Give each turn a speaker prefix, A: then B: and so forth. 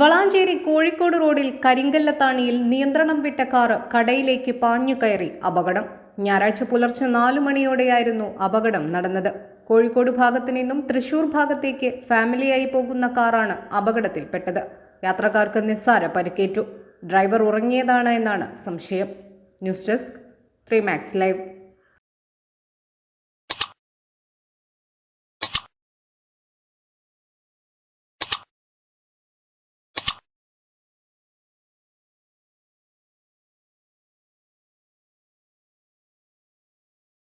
A: വളാഞ്ചേരി കോഴിക്കോട് റോഡിൽ കരിങ്കല്ലത്താണിയിൽ നിയന്ത്രണം വിട്ട കാർ കടയിലേക്ക് പാഞ്ഞു കയറി അപകടം. ഞായറാഴ്ച പുലർച്ചെ നാലു മണിയോടെയായിരുന്നു അപകടം നടന്നത്. കോഴിക്കോട് ഭാഗത്തു നിന്നും തൃശൂർ ഭാഗത്തേക്ക് ഫാമിലിയായി പോകുന്ന കാറാണ് അപകടത്തിൽപ്പെട്ടത്. യാത്രക്കാർക്ക് നിസ്സാര പരിക്കേറ്റു. ഡ്രൈവർ ഉറങ്ങിയതാണ് എന്നാണ് സംശയം. News desk three max live.